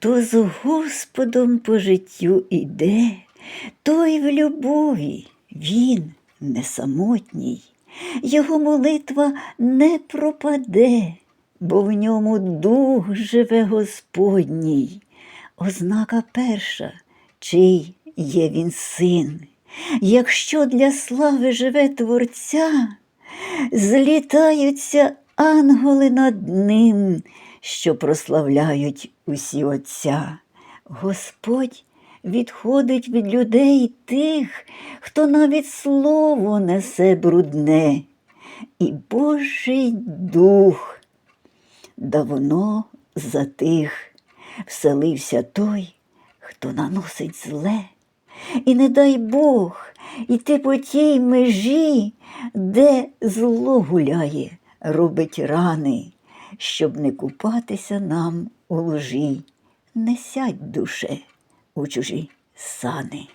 Хто з Господом по життю іде, той в любові він не самотній, його молитва не пропаде, бо в ньому дух живе Господній. Ознака перша, чий є він син. Якщо для слави живе Творця, злітаються ангели над ним, що прославляють усі Отця. Господь відходить від людей тих, хто навіть слово несе брудне, і Божий дух давно затих, вселився той, хто наносить зле. І не дай Бог іти по тій межі, де зло гуляє, робить рани, щоб не купатися нам у лжі. Не сядь, душе, у чужі сани.